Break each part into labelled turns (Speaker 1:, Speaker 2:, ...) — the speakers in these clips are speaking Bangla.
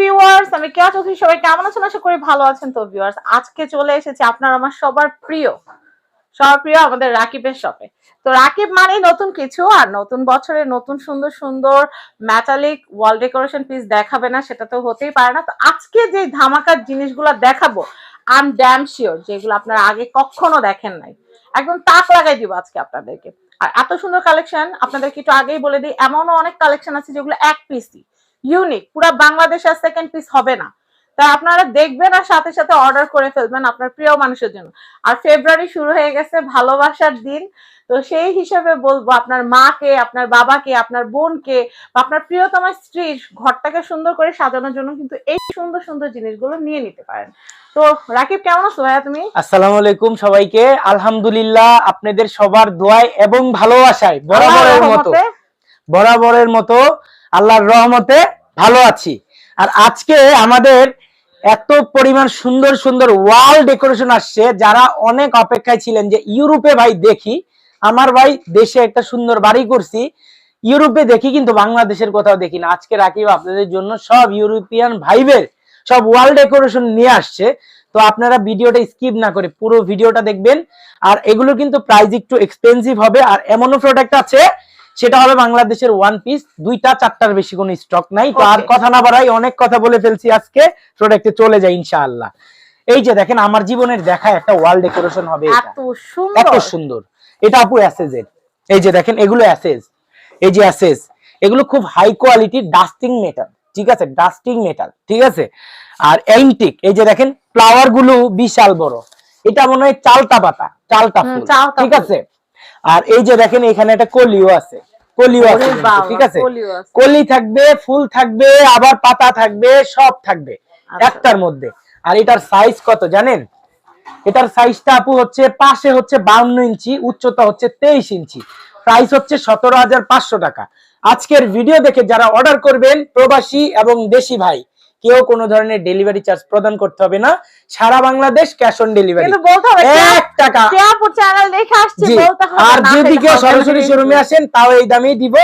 Speaker 1: ভিউয়ার্স আমি কেয়া চৌধুরী, সবাই কেমন আছেন? আশা করি ভালো আছেন তো ভিউয়ার্স আজকে চলে এসেছে আপনার আমার সবার প্রিয় সবার প্রিয় আমাদের রাকিবের শপে তো রাকিব মানে নতুন কিছু, আর নতুন বছরে নতুন সুন্দর সুন্দর মেটালিক ওয়াল ডেকোরেশন পিস দেখাবে না, সেটা তো হতেই পারে না। তো আজকে যে ধামাকার জিনিসগুলো দেখাবো আই এম ড্যাম শিওর যেগুলো আপনারা আগে কখনো দেখেন নাই। একদম তাক লাগাই দিব আজকে আপনাদেরকে। আর এত সুন্দর কালেকশন আপনাদেরকে একটু আগেই বলে দিই, এমনও অনেক কালেকশন আছে যেগুলো এক পিসই ইউনিক পুরো বাংলাদেশ আর সেকেন্ড পিস হবে না। তা আপনারা দেখবেন আর সাথে সাথে অর্ডার করে ফেলবেন আপনার প্রিয় মানুষের জন্য। আর ফেব্রুয়ারি শুরু হয়ে গেছে ভালোবাসার দিন। তো সেই হিসাবে বলব আপনার মাকে আপনার বাবাকে আপনার বোনকে বা আপনার প্রিয়তম স্ত্রীর ঘরটাকে সুন্দর করে সাজানোর জন্য কিন্তু এই সুন্দর সুন্দর জিনিসগুলো নিয়ে নিতে পারেন। তো রাকিব কেমন আছো ভাইয়া তুমি?
Speaker 2: আসসালামু আলাইকুম সবাইকে। আলহামদুলিল্লাহ আপনাদের সবার দোয়ায় এবং ভালোবাসায় বরাবরের মতো। বরাবরের মতো আল্লাহর রহমতে ভালো আছি। আর আজকে আমাদের এত পরিমাণ সুন্দর সুন্দর ওয়াল ডেকোরেশন আসছে, যারা অনেক অপেক্ষায় ছিলেন যে ইউরোপে ভাই দেখি, আমার ভাই দেশে একটা সুন্দর বাড়ি করছি, ইউরোপে দেখি কিন্তু বাংলাদেশের কোথাও দেখি না। আজকে রাকিব আপনাদের জন্য সব ইউরোপিয়ান ভাইবের সব ওয়াল ডেকোরেশন নিয়ে আসছে। তো আপনারা ভিডিওটা স্কিপ না করে পুরো ভিডিওটা দেখবেন। আর এগুলো কিন্তু প্রাইস একটু এক্সপেন্সিভ হবে। আর এমনও প্রোডাক্ট আছে সেটা হবে বাংলাদেশের ওয়ান পিস দুইটা চারটার বেশি কোনো স্টক নাই। তো আর কথা না বাড়াই অনেক কথা বলে ফেলছি আজকে প্রোডাক্টে চলে যাই ইনশাআল্লাহ। এই যে দেখেন আমার জীবনের দেখা একটা ওয়াল ডেকোরেশন হবে
Speaker 1: এত
Speaker 2: এত
Speaker 1: সুন্দর।
Speaker 2: এটা আপু অ্যাসেজ এর। এই যে দেখেন এগুলো অ্যাসেজ এই যে অ্যাসেজ এগুলো খুব হাই কোয়ালিটির ডাস্টিং মেটাল ঠিক আছে? ডাস্টিং মেটাল ঠিক আছে? আর এন্টিক এই যে দেখেন ফ্লাওয়ারগুলো বিশাল বড়। এটা মনে হয় চালতা পাতা চালতা ফুল ঠিক আছে? আর এই যে দেখেন এখানে একটা কলিও আছে। কলিও আছে ঠিক আছে? কলি থাকবে ফুল থাকবে আবার পাতা থাকবে সব থাকবে
Speaker 1: আচ্ছা।
Speaker 2: একটার মধ্যে। আর এটার সাইজ কত জানেন? এটার সাইজটা আপু হচ্ছে পাশে হচ্ছে বাউন্ন ইঞ্চি উচ্চতা হচ্ছে তেইশ ইঞ্চি। প্রাইস হচ্ছে সতেরো হাজার পাঁচশো টাকা। আজকের ভিডিও দেখে যারা অর্ডার করবেন প্রবাসী এবং দেশি ভাই কেউ কোনো ধরনের ডেলিভারি চার্জ প্রদান করতে হবে না। সারা বাংলাদেশ ক্যাশ অন ডেলিভারি এক টাকা। আর যদি কেউ সরাসরি শোরুমে আসেন তাও এই দামেই দিব।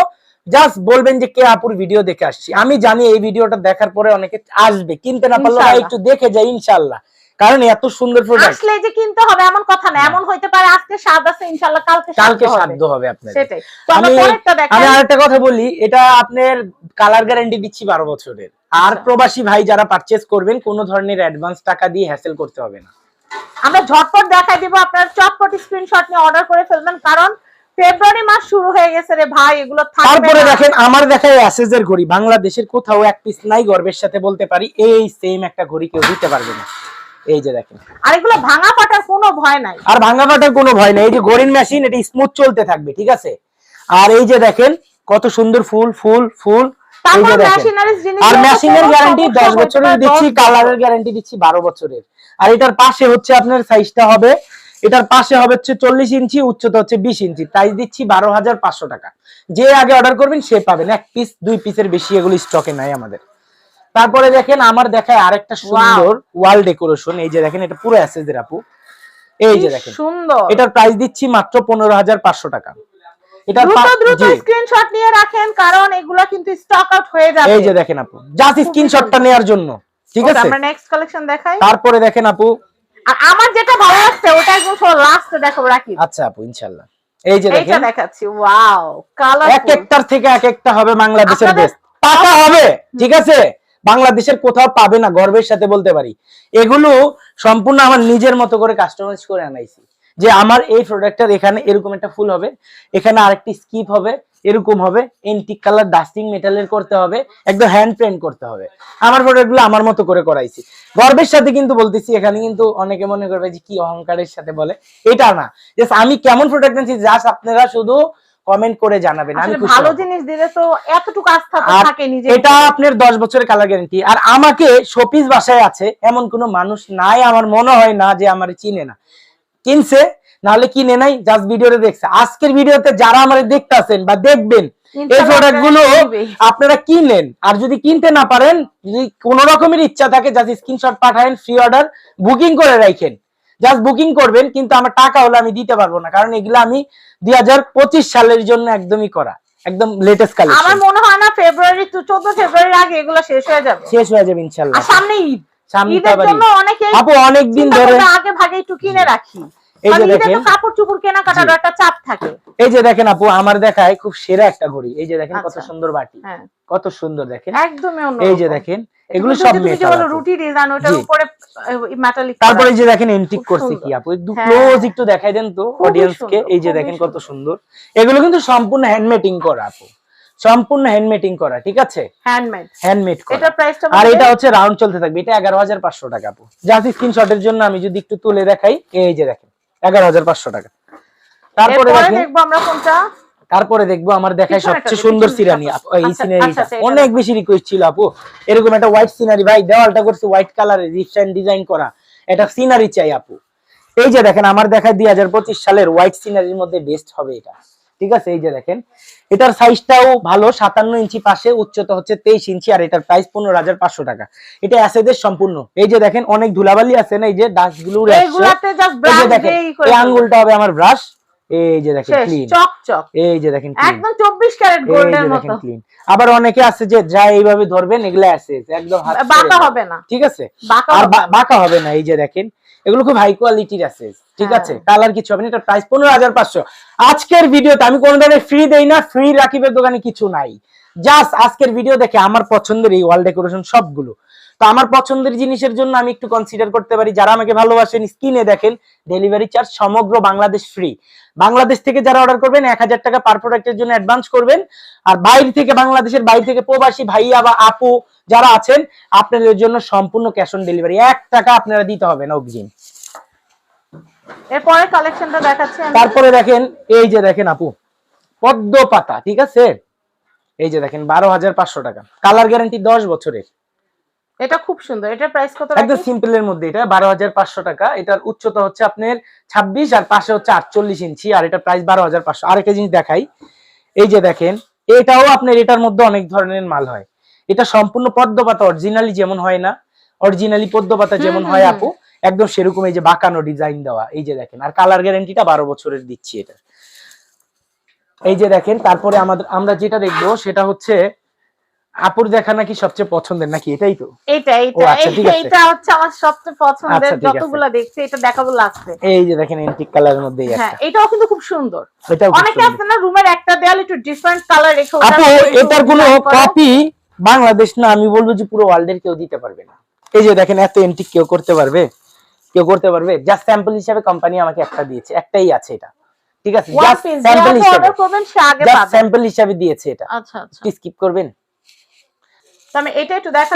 Speaker 2: জাস্ট বলবেন যে কে আপুর ভিডিও দেখে আসছি। আমি জানি এই ভিডিওটা দেখার পরে অনেকে আসবে কিনতে না পারলে একটু দেখে যাই ইনশাআল্লাহ। কারণ এত সুন্দর প্রোডাক্ট
Speaker 1: আসলে যে কিনতে হবে এমন কথা না এমন হইতে পারে আজকে স্বাদ আছে ইনশাআল্লাহ কালকে
Speaker 2: কালকে
Speaker 1: সাধ্য
Speaker 2: হবে আপনার
Speaker 1: সেটাই। তো আমরা
Speaker 2: আমি আরেকটা কথা বলি এটা আপনার কালার গ্যারান্টি দিচ্ছি বারো বছরের। আর। প্রবাসী ভাই যারা পারচেজ করবেন কোনো ধরনের অ্যাডভান্স টাকা দিয়ে হ্যাসেল করতে হবে না।
Speaker 1: আমরা ঝটপট দেখাই দিব আপনার চটপট স্ক্রিনশট নিয়ে অর্ডার করে ফেলবেন কারণ ফেব্রুয়ারি মাস শুরু হয়ে গেছে রে ভাই এগুলো থাকবে
Speaker 2: তারপরে দেখেন আমার দেখায় অ্যাসেজের ঘড়ি বাংলাদেশের কোথাও এক পিস নাই গর্বের সাথে বলতে পারি এই সেম একটা ঘড়ি কেউ দিতে পারবে না। এই যে দেখেন।
Speaker 1: আর এগুলো ভাঙা ফাটার কোনো ভয় নাই।
Speaker 2: আর ভাঙা ফাটার কোনো ভয় নেই এই যে ঘড়ির মেশিন এটা স্মুথ চলতে থাকবে ঠিক আছে? আর এই যে দেখেন কত সুন্দর ফুল ফুল ফুল আর মেশিনের গ্যারান্টি দশ বছরের দিচ্ছি কালারের গ্যারান্টি দিচ্ছি বারো বছরের। আর এটার পাশে হচ্ছে আপনার সাইজটা হবে এটার পাশে হবে হচ্ছে চল্লিশ ইঞ্চি উচ্চতা হচ্ছে বিশ ইঞ্চি। প্রাইস দিচ্ছি বারো হাজার পাঁচশো টাকা। যে আগে অর্ডার করবেন সে পাবেন। এক পিস দুই পিসের বেশি এগুলো স্টকে নাই আমাদের। তারপরে দেখেন আমার দেখায় আরেকটা সুন্দর ওয়াল ডেকোরেশন এই যে দেখেন এটা পুরো অ্যাসেজের আপু। এই যে দেখেন
Speaker 1: সুন্দর!
Speaker 2: এটার প্রাইস দিচ্ছি মাত্র পনেরো হাজার পাঁচশো টাকা। এটার
Speaker 1: দ্রুত দ্রুত স্ক্রিনশট নিয়ে রাখেন কারণ এগুলো কিন্তু স্টক আউট হয়ে যাবে।
Speaker 2: এই যে দেখেন আপু জাস্ট স্ক্রিনশটটা নেওয়ার জন্য ঠিক আছে?
Speaker 1: আমরা নেক্সট কালেকশন দেখাই।
Speaker 2: তারপরে দেখেন আপু।
Speaker 1: আর আমার যেটা ভালো লাগছে ওটা একদম সব লাস্টে দেখাবো রাখি।
Speaker 2: আচ্ছা আপু ইনশাল্লাহ এই যে দেখেন।
Speaker 1: দেখাচ্ছি ওয়াও কালার
Speaker 2: এক একটার থেকে এক একটা হবে বাংলাদেশের বেস্ট টাকা হবে ঠিক আছে? বাংলাদেশের কোথাও পাবে না গর্বের সাথে বলতে পারি। এগুলো সম্পূর্ণ আমার নিজের মতো করে কাস্টমাইজ করে আনাইছি। যে আমার এই প্রোডাক্টটার এখানে এরকম একটা ফুল হবে এখানে আরেকটি স্কিপ হবে এরকম হবে এন্টিক কালার ডাস্টিং মেটালের করতে হবে একদম হ্যান্ড পেন্ট করতে হবে। আমার প্রোডাক্টগুলো আমার মতো করে করাইছি। গর্বের সাথে কিন্তু বলতেছি এখানে কিন্তু অনেকে মনে করবে যে কি অহংকারের সাথে বলে। এটা না। জাস্ট আমি কেমন প্রোডাক্ট নিচ্ছি জাস্ট আপনারা শুধু কমেন্ট করে জানাবেন আমি খুশি
Speaker 1: ভালো জিনিস দিলে তো এতটুকু আস্থা তো থাকে নিজে
Speaker 2: এটা আপনার দশ বছরের কালার গ্যারান্টি আর আমাকে শোপিস বাসায় আছে এমন কোনো মানুষ নাই আমার মনে হয় না যে আমার চিনে না। কিনছে নাহলে কিনে নাই জাস্ট ভিডিওতে দেখছে। আজকের ভিডিওতে যারা আমার দেখতেছেন বা দেখবেন এই প্রোডাক্টগুলো
Speaker 1: আপনারা।
Speaker 2: কিনেন। আর যদি কিনতে না পারেন যদি কোন রকমের ইচ্ছা থাকে জাস্ট স্ক্রিনশট পাঠাবেন ফ্রি অর্ডার বুকিং করে রাখেন। জাস্ট বুকিং করবেন কিন্তু আমার টাকা হলে আমি দিতে পারব না কারণ এগুলো আমি দুই হাজার পঁচিশ সালের জন্য একদমই করা একদম লেটেস্ট কালেকশন আমার
Speaker 1: মনে হয় না ফেব্রুয়ারি তো চোদ্দ ফেব্রুয়ারির আগে এগুলো শেষ হয়ে যাবে।
Speaker 2: শেষ হয়ে যাবে ইনশাআল্লাহ
Speaker 1: আর সামনে ঈদ।
Speaker 2: সামনে তো
Speaker 1: ঈদের
Speaker 2: আবার
Speaker 1: জন্য
Speaker 2: ঈদ।
Speaker 1: অনেকে
Speaker 2: আপু অনেক ধরে
Speaker 1: আগে ভাগে একটু কিনে রাখি।
Speaker 2: এই যে দেখেন আপু আমার দেখায় খুব সেরা একটা ঘড়ি। এই যে দেখেন কত
Speaker 1: আচ্ছা।
Speaker 2: সুন্দর বাটি।
Speaker 1: হ্যাঁ।
Speaker 2: কত সুন্দর দেখেন।
Speaker 1: একদমই
Speaker 2: এই যে দেখেন এগুলো সব।
Speaker 1: রুটি ডিজাইন ওটার
Speaker 2: জি।
Speaker 1: উপরে মেটালিক
Speaker 2: তারপরে যে দেখেন এন্টিক
Speaker 1: খুব
Speaker 2: করছে কি আপু? একটু
Speaker 1: হ্যাঁ।
Speaker 2: ক্লোজ একটু দেখাই দেন তো অডিয়েন্স কে। এই যে দেখেন কত
Speaker 1: সুন্দর।
Speaker 2: এগুলো কিন্তু সম্পূর্ণ হ্যান্ডমেডিং করা আপু। সম্পূর্ণ হ্যান্ডমেডিং করা ঠিক আছে?
Speaker 1: হ্যান্ডমেড
Speaker 2: হ্যান্ডমেড করা।
Speaker 1: এটার প্রাইসটা
Speaker 2: আর এটা হচ্ছে রাউন্ড চলতে থাকবে এটা এগারো হাজার পাঁচশো টাকা আপু। জাস্ট স্ক্রিনশটের জন্য আমি যদি একটু তুলে দেখাই এই যে দেখেন এগারো হাজার পাঁচশো টাকা। তারপরে
Speaker 1: দেখব আমরা কোনটা?
Speaker 2: তারপরে দেখব আমার দেখায় সবচেয়ে সুন্দর সিনারি এই
Speaker 1: আচ্ছা,
Speaker 2: সিনারিটা।
Speaker 1: আচ্ছা, আচ্ছা, এটা
Speaker 2: অনেক বেশি রিকোয়েস্ট ছিল আপু। এরকম একটা হোয়াইট সিনারি ভাই দেওয়ালটা করছে হোয়াইট কালারের রিপশাইন ডিজাইন করা। এটা সিনারি চাই আপু। এই যে দেখেন আমার দেখায় দুই হাজার পঁচিশ সালের হোয়াইট সিনারির মধ্যে বেস্ট হবে এটা। ঠিক আছে? এই যে দেখেন এটার সাইজটাও ভালো সাতান্ন ইঞ্চি পাশে উচ্চতা হচ্ছে তেইশ ইঞ্চি আর এটার প্রাইস পনেরো হাজার পাঁচশো টাকা। এটা অ্যাসেদের সম্পূর্ণ। এই যে দেখেন অনেক ধুলাবালি আছে না এই যে ডাস্টগুলো
Speaker 1: এইগুলাতে জাস্ট
Speaker 2: এই
Speaker 1: ব্রাশ
Speaker 2: যে দেখেন এই আঙ্গুলটা হবে আমার ব্রাশ এই যে দেখেন ক্লিন এই যে দেখেন clean।
Speaker 1: একদম 24 ক্যারেট গোল্ডের মতো
Speaker 2: দেখেন ক্লিন আবার অনেকে আছে যে যা এইভাবে ধরবেন এগুলা আছে একদম হাত
Speaker 1: বাঁকা হবে না।
Speaker 2: ঠিক আছে? আর। বাঁকা হবে না এই যে দেখেন। এগুলো খুব হাই কোয়ালিটির আছে ঠিক
Speaker 1: হ্যাঁ।
Speaker 2: আছে? কালার কিছু হবে না এটা প্রাইস পনেরো হাজার পাঁচশো। আজকের ভিডিওতে আমি কোনো ধরনের ফ্রি দেই না ফ্রি রাকিবের দোকানে কিছু নাই। জাস্ট আজকের ভিডিও দেখে আমার পছন্দের এই ওয়াল ডেকোরেশন সবগুলো। তো আমার পছন্দের জিনিসের জন্য আমি একটু কনসিডার করতে পারি যারা আমাকে ভালোবাসেন স্ক্রিনে দেখেন ডেলিভারি চার্জ সমগ্র বাংলাদেশ ফ্রি বাংলাদেশ থেকে যারা অর্ডার করবেন এক হাজার টাকা পার প্রোডাক্টের জন্য অ্যাডভান্স করবেন। আর বাইরে থেকে বাংলাদেশের বাইরে থেকে প্রবাসী ভাইয়া বা আপু যারা আছেন আপনাদের জন্য সম্পূর্ণ ক্যাশ অন ডেলিভারি এক টাকা আপনারা দিতে হবে না অগ্রিম।
Speaker 1: এরপরে কালেকশনটা দেখাচ্ছি
Speaker 2: তারপরে দেখেন এই যে দেখেন আপু পদ্ম পাতা ঠিক আছে? এই যে দেখেন বারো হাজার পাঁচশো টাকা। কালার গ্যারান্টি দশ বছরের।
Speaker 1: এটা খুব সুন্দর। এটার প্রাইস কত
Speaker 2: একদম
Speaker 1: রাখি?
Speaker 2: সিম্পলের মধ্যে। এটা বারো হাজার পাঁচশো টাকা। এটার উচ্চতা হচ্ছে আপনার ছাব্বিশ আর পাশে হচ্ছে আটচল্লিশ ইঞ্চি আর এটা প্রাইস বারো হাজার পাঁচশো। আরেকটা জিনিস দেখাই। এই যে দেখেন এটাও আপনার এটার মধ্যে অনেক ধরনের মাল হয়। এটা সম্পূর্ণ পদ্ম পাতা অরিজিনালি যেমন হয় না অরিজিনালি পদ্ম পাতা যেমন হয় আপু একদম সেরকম এই যে বাঁকানো ডিজাইন দেওয়া। এই যে দেখেন আর কালার গ্যারান্টিটা বারো বছরের দিচ্ছি এটা এই যে দেখেন তারপরে আমাদের আমরা যেটা দেখব সেটা হচ্ছে আপুর দেখা নাকি সবচেয়ে পছন্দের নাকি? এটাই তো।
Speaker 1: এইটা
Speaker 2: আচ্ছা।
Speaker 1: এইটা হচ্ছে আমার সবচেয়ে পছন্দের
Speaker 2: আচ্ছা,
Speaker 1: যতগুলা দেখছি এটা দেখাবো লাগছে
Speaker 2: এই যে দেখেন এন্টিক কালারের
Speaker 1: হ্যাঁ এটাও কিন্তু খুব সুন্দর। অনেকে আছে না রুমের একটা দেয়াল একটু ডিফারেন্ট কালার রেখে
Speaker 2: আপু এটার কোনো কপি বাংলাদেশ না আমি বলব যে পুরো ওয়ার্ল্ডের কেউ দিতে পারবে না। এই যে দেখেন এত এন্টিক কেউ করতে পারবে? কেউ করতে পারবে? জাস্ট স্যাম্পল হিসাবে কোম্পানি আমাকে একটা দিয়েছে। একটাই আছে এটা। ঠিক আছে? জাস্ট স্যাম্পল হিসাবে। জাস্ট স্যাম্পল হিসাবে দিয়েছে এটা।
Speaker 1: আচ্ছা আচ্ছা।
Speaker 2: স্কিপ করবেন
Speaker 1: তো আমি এটা একটু দেখা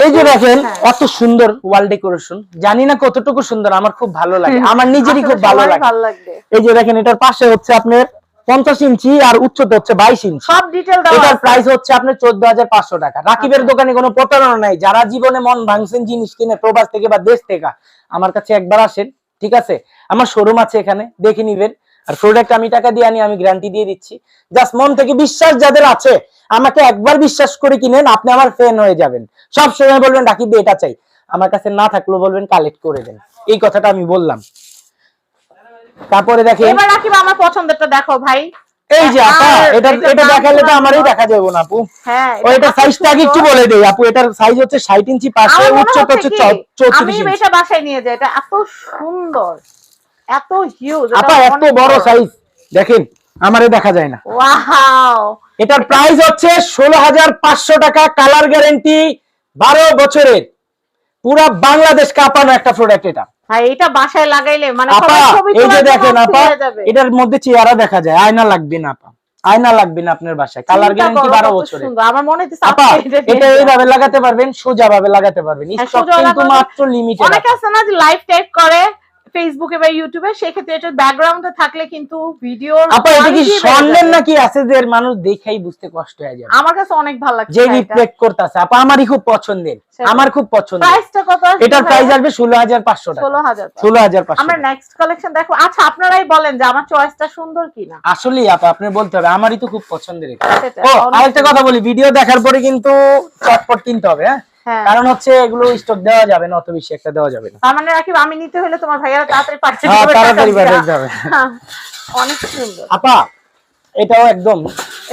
Speaker 2: এই যে দেখেন
Speaker 1: হ্যাঁ।
Speaker 2: কত সুন্দর ওয়াল ডেকোরেশন। জানি না কতটুকু সুন্দর আমার খুব ভালো লাগে। আমার নিজেরই খুব ভালো লাগে। এই যে দেখেন এটার পাশে হচ্ছে আপনার পঞ্চাশ ইঞ্চি আর উচ্চতা হচ্ছে বাইশ ইঞ্চি।
Speaker 1: সব ডিটেল
Speaker 2: এটার প্রাইস হচ্ছে আপনার চোদ্দ হাজার পাঁচশো টাকা। রাকিবের
Speaker 1: আচ্ছা।
Speaker 2: দোকানে কোনো প্রতারণা নাই। যারা জীবনে মন ভাঙছেন জিনিস কিনে প্রবাস থেকে বা দেশ থেকে আমার কাছে একবার আসেন ঠিক আছে? আমার শোরুম আছে এখানে দেখে নিবেন। আর প্রোডাক্ট আমি টাকা দিয়ে আনি আমি গ্যারান্টি দিয়ে দিচ্ছি। জাস্ট মন থেকে বিশ্বাস যাদের আছে আমাকে একবার বিশ্বাস করে কিনেন আপনি আমার ফ্যান হয়ে যাবেন। সব সময় বলবেন রাকিব এটা চাই। আমার কাছে না থাকলেও বলবেন কালেক্ট করে দেন। এই কথাটা আমি বললাম। তারপরে দেখেন
Speaker 1: এবার রাকিব আমার পছন্দেরটা দেখো ভাই।
Speaker 2: এই যে আপা এটা এটা দেখালে তো আমারই দেখা যাবে না আপু।
Speaker 1: হ্যাঁ
Speaker 2: ও এটা সাইজটা আগে একটু বলে দেই আপু এটার সাইজ হচ্ছে 60 ইঞ্চি পাশে উচ্চতা হচ্ছে
Speaker 1: হচ্ছে কি,
Speaker 2: চৌত্রিশ
Speaker 1: আমি এটা বাসায় নিয়ে যাই এটা এত সুন্দর। এত হিউজ
Speaker 2: আপা এত বড় সাইজ দেখেন আমারে দেখা যায় না।
Speaker 1: ওয়াও
Speaker 2: এটার প্রাইস হচ্ছে ষোলো হাজার পাঁচশো টাকা কালার গ্যারেন্টি বারো বছরের। পুরা বাংলাদেশ কাঁপানো একটা প্রোডাক্ট এটা।
Speaker 1: ভাই এটা বাসায় লাগাইলে মানে সবাই ছবি
Speaker 2: এই যে দেখেন আপা এটার মধ্যে চেহারা দেখা যায় আয়না লাগবে না আপা। আয়না লাগবে না আপনার বাসায়। কালার গ্যারেন্টি
Speaker 1: করো
Speaker 2: বারো
Speaker 1: কত
Speaker 2: বছরের।
Speaker 1: সুন্দর। আমার মনে হচ্ছে
Speaker 2: আপা
Speaker 1: এটা
Speaker 2: এইভাবে লাগাতে পারবেন সোজা ভাবে লাগাতে পারবেন।
Speaker 1: হ্যাঁ,
Speaker 2: স্টক কিন্তু মাত্র লিমিটেড
Speaker 1: অনেকে আছে না যে লাইভ টাইপ করে ফেসবুকে বা ইউটিউবে সেক্ষেত্রে এটা ব্যাকগ্রাউন্ডে থাকলে কিন্তু ভিডিওর
Speaker 2: আপা এটা কি স্বর্ণের নাকি আছে যে মানুষ দেখাই বুঝতে কষ্ট হয়ে যাবে?
Speaker 1: আমার কাছে অনেক ভালো লাগছে
Speaker 2: যে রিফ্লেক্ট করতেছে। আপা আমারই খুব পছন্দের। আমার খুব পছন্দের।
Speaker 1: প্রাইসটা কত
Speaker 2: এটার প্রাইস আসবে ষোলো হাজার পাঁচশো টাকা।
Speaker 1: ষোলো হাজার টাকা।
Speaker 2: ষোলো হাজার পাঁচশো
Speaker 1: আমরা নেক্সট কালেকশন দেখো। আচ্ছা আপনারাই বলেন যে আমার চয়েসটা সুন্দর কিনা।
Speaker 2: আসলে আপা আপনি বলতে হবে আমারই তো খুব পছন্দের এটা। ও আরেকটা কথা বলি ভিডিও দেখার পরে কিন্তু চটপট কিনতে হবে হ্যাঁ? কারণ হচ্ছে এগুলো স্টক দেওয়া যাবে না অত বেশি একটা দেওয়া যাবে না।
Speaker 1: তার মানে রাখি আমি নিতে হলে তোমার ভাইয়ারা তাড়াতাড়ি পারচেজ
Speaker 2: হ্যাঁ
Speaker 1: দেবে
Speaker 2: তাড়াতাড়ি
Speaker 1: টাকা
Speaker 2: যাবে
Speaker 1: হ্যাঁ, অনেক সুন্দর।
Speaker 2: আপা এটাও একদম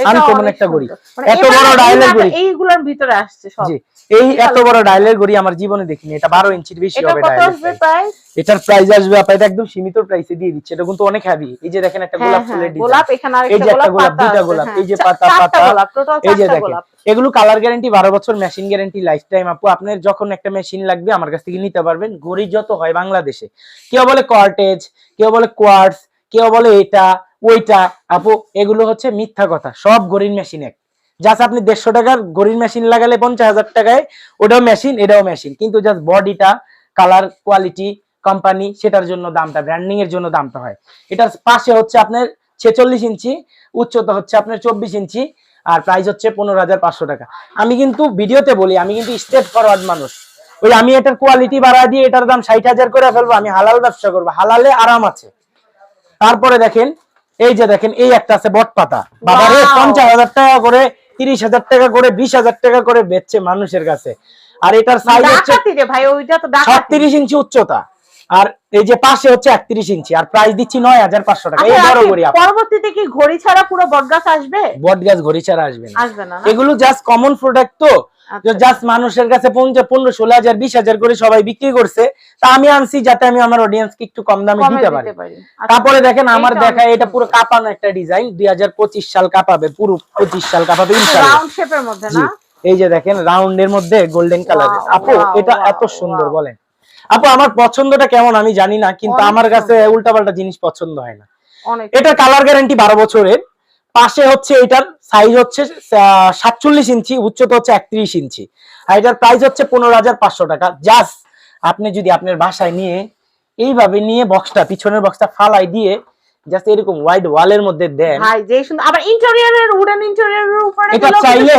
Speaker 2: আনকমন একটা
Speaker 1: সুন্দর। মানে
Speaker 2: এত বড় ডায়ালের ঘড়ি
Speaker 1: এইগুলোর ভিতরে আসছে সব।
Speaker 2: জি এই এত বড় ডায়ালের ঘড়ি আমার জীবনে দেখিনি। এটা বারো ইঞ্চির বেশি
Speaker 1: এটা
Speaker 2: হবে
Speaker 1: কত আসবে প্রাইস
Speaker 2: এটার প্রাইস আসবে আপা এটা একদম সীমিত প্রাইসে দিয়ে দিচ্ছে। এটা কিন্তু অনেক হেভি এই যে দেখেন একটা
Speaker 1: হ্যাঁ
Speaker 2: গোলাপ
Speaker 1: হ্যাঁ
Speaker 2: ফুলের ডিজাইন
Speaker 1: গোলাপ এখানে আরেকটা গোলাপ
Speaker 2: গোলাপ দুইটা গোলাপ
Speaker 1: হ্যাঁ।
Speaker 2: এই যে পাতা পাতা।
Speaker 1: গোলাপ টোটাল
Speaker 2: এই যে দেখেন এগুলো কালার গ্যারান্টি বারো বছর মেশিন গ্যারান্টি লাইফ টাইম আপু। আপনার যখন একটা মেশিন লাগবে আমার কাছ থেকে নিতে পারবেন। ঘড়ি যত হয় বাংলাদেশে। কেউ বলে কর্টেজ কেউ বলে কোয়ার্টস কেউ বলে এটা। ওইটা, আপু, এগুলো হচ্ছে মিথ্যা কথা, সব ঘড়ির মেশিন এক। জাস্ট আপনি দেড়শো টাকার ঘড়ির মেশিন লাগালে পঞ্চাশ হাজার টাকায়, ওটাও মেশিন এটাও মেশিন কিন্তু জাস্ট বডিটা কালার কোয়ালিটি কোম্পানি সেটার জন্য দামটা ব্র্যান্ডিং এর জন্য দামটা হয়। এটার পাশে হচ্ছে আপনার ছেচল্লিশ ইঞ্চি, উচ্চতা হচ্ছে আপনার চব্বিশ ইঞ্চি, আর প্রাইস হচ্ছে পনেরো হাজার পাঁচশো টাকা। আমি কিন্তু ভিডিওতে বলি, আমি কিন্তু স্টেট ফরওয়ার্ড মানুষ। ওই আমি এটার কোয়ালিটি বাড়া দিয়ে এটার দাম ষাট হাজার করে ফেলব, আমি হালাল ব্যবসা করব, হালালে আরাম আছে। তারপরে দেখেন এই যে দেখেন এই একটা আছে বট পাতা বাবারে পঞ্চাশ হাজার টাকা করে তিরিশ হাজার টাকা করে বিশ হাজার টাকা করে বেচছে মানুষের কাছে। আর এটার সাইজ হচ্ছে
Speaker 1: ডাকাতি ভাই ওইটা তো ডাকাতি।
Speaker 2: ছত্রিশ ইঞ্চি উচ্চতা। আর এই যে পাশে হচ্ছে একত্রিশ ইঞ্চি আর প্রাইস দিচ্ছি নয় হাজার পাঁচশো টাকা। এই
Speaker 1: আচ্ছা,
Speaker 2: বড়
Speaker 1: রাকিব, পরবর্তীতে কি ঘড়ি ছাড়া পুরো বটগাছ আসবে?
Speaker 2: বট গাছ ঘড়ি ছাড়া আসবে না।
Speaker 1: আসবে না?
Speaker 2: এগুলো জাস্ট কমন প্রোডাক্ট তো।
Speaker 1: আচ্ছা।
Speaker 2: জাস্ট মানুষের কাছে পনেরো ষোলো হাজার বিশ হাজার করে সবাই বিক্রি করছে তা আমি আনছি যাতে আমি আমার অডিয়েন্সকে একটু কম দামে দিতে পারি।
Speaker 1: আচ্ছা।
Speaker 2: তারপরে দেখেন আমার দেখা এটা পুরো কাঁপানো একটা ডিজাইন দুই হাজার পঁচিশ সাল কাঁপাবে পুরো পঁচিশ সাল কাঁপাবে এই যে দেখেন রাউন্ডের মধ্যে গোল্ডেন কালার আপু এটা এত সুন্দর বলেন। আপু আমার পছন্দটা কেমন আমি জানি না কিন্তু আমার কাছে
Speaker 1: সুন্দর।
Speaker 2: উল্টাপাল্টা জিনিস পছন্দ হয় না। এটা কালার গ্যারান্টি বারো বছরের। পাশে হচ্ছে এটার সাইজ হচ্ছে সাতচল্লিশ ইঞ্চি, উচ্চতা হচ্ছে একত্রিশ ইঞ্চি। আর এটার প্রাইস হচ্ছে পনেরো হাজার পাঁচশো টাকা। জাস্ট আপনি যদি আপনার বাসায় নিয়ে এইভাবে নিয়ে বক্সটা পিছনের বক্সটা ফালাই দিয়ে জাস্ট এরকম ওয়ালের মধ্যে দেন।
Speaker 1: ভাই যে সুন্দর আবার ইন্টেরিয়রের উডেন ইন্টেরিয়রের উপরে
Speaker 2: এটা চাইলে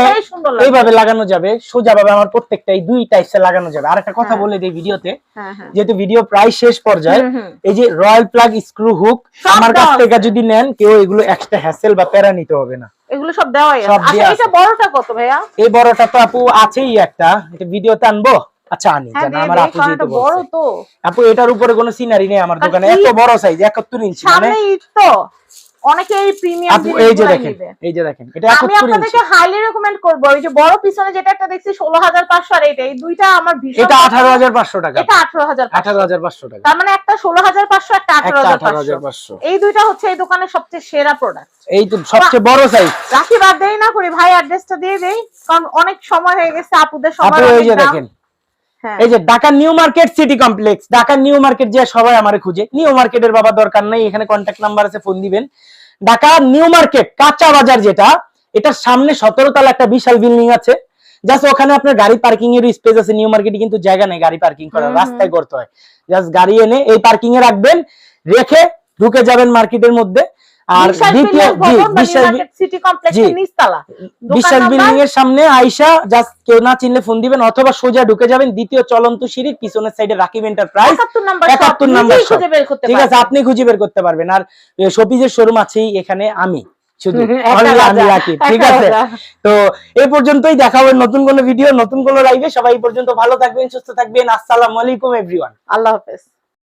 Speaker 2: এইভাবে লাগানো যাবে সোজা ভাবে আমার প্রত্যেকটাই দুই টাইপসে লাগানো যাবে। আর একটা কথা
Speaker 1: হ্যাঁ।
Speaker 2: বলে দিই ভিডিওতে
Speaker 1: হ্যাঁ হ্যাঁ।
Speaker 2: যেহেতু ভিডিও প্রায় শেষ পর্যায়ে। এই যে রয়্যাল প্লাগ স্ক্রু হুক আমার কাছ থেকে যদি নেন কেউ এগুলো এক্সট্রা হ্যাসেল বা প্যারা নিতে হবে না।
Speaker 1: এগুলো সব দেওয়াই আছে। আচ্ছা এটা বড়টা কত ভাইয়া?
Speaker 2: এই বড়টা তো আপু আছেই একটা। এটা ভিডিওতে আনব? আচ্ছা আনি
Speaker 1: হ্যাঁ
Speaker 2: আমার আপু যেহেতু
Speaker 1: বড় তো।
Speaker 2: আপু এটার উপরে কোনো সিনারি নেই আমার দোকানে এত বড় সাইজ একাত্তর ইঞ্চি মানে
Speaker 1: তো। অনেকে এই প্রিমিয়াম
Speaker 2: আপু এই যে দেখেন এই যে দেখেন এটা
Speaker 1: আমি
Speaker 2: একাত্তর ইঞ্চি
Speaker 1: আপনাদেরকে হাইলি রেকমেন্ড করব ওই যে বড় পিছনে যেটা একটা দেখছি ষোলো হাজার পাঁচশো আর এটা এই দুইটা আমার ভীষণ
Speaker 2: এটা
Speaker 1: পছন্দ।
Speaker 2: আঠারো হাজার পাঁচশো টাকা।
Speaker 1: এটা আঠারো হাজার
Speaker 2: আঠারো হাজার পাঁচশো টাকা।
Speaker 1: তার মানে একটা ষোলো হাজার পাঁচশো একটা আঠারো
Speaker 2: একটা
Speaker 1: হাজার
Speaker 2: আঠারো হাজার
Speaker 1: পাঁচশো।
Speaker 2: পাঁচশো।
Speaker 1: এই দুইটা হচ্ছে এই দোকানের সবচেয়ে সেরা প্রোডাক্ট
Speaker 2: এই তো সবচেয়ে বড় সাইজ
Speaker 1: রাখি বাদ দেই না করি ভাই অ্যাড্রেসটা দিয়ে দেই কারণ অনেক সময় হয়ে গেছে আপুদের
Speaker 2: আপু
Speaker 1: সময়
Speaker 2: এই যে দেখেন এই যে Dhaka new market city complex Dhaka new market যে সবাই আমারে খুঁজে নিউ মার্কেটের বাবা দরকার নাই এখানে কন্ট্যাক্ট নাম্বার আছে ফোন দিবেন। ঢাকা নিউ মার্কেট কাঁচা বাজার যেটা এটার সামনে সতেরো তলা একটা বিশাল বিল্ডিং আছে। জাস্ট ওখানে আপনার গাড়ি পার্কিং এর স্পেস আছে নিউ মার্কেটে কিন্তু জায়গা নেই গাড়ি পার্কিং করার। রাস্তায় করতে হয়। জাস্ট গাড়ি এনে এই পার্কিং এ রাখবেন রেখে ঢুকে যাবেন মার্কেটের মধ্যে। আর দ্বিতীয়
Speaker 1: কমপ্লেক্সের নিচতলা।
Speaker 2: বিশাল বিল্ডিং এর সামনে আইসা জাস্ট কেউ না চিনলে ফোন দিবেন অথবা সোজা ঢুকে যাবেন দ্বিতীয় চলন্ত সিঁড়ির পিছনের সাইডে রাকিব এন্টারপ্রাইজ
Speaker 1: একাত্তর নাম্বার
Speaker 2: 71 নাম্বার shop।
Speaker 1: খুঁজে বের করতে
Speaker 2: ঠিক আছে আপনি খুঁজে বের করতে পারবেন। আর শপিজের শোরুম আছেই এখানে আমি শুধু। আমি ঠিক আছে? তো এই পর্যন্তই দেখা হবে নতুন কোনো ভিডিও নতুন কোনো লাইভে সবাই এই পর্যন্ত ভালো থাকবেন সুস্থ থাকবেন। আসসালামু আলাইকুম এভরিওয়ান
Speaker 1: আল্লাহ হাফেজ।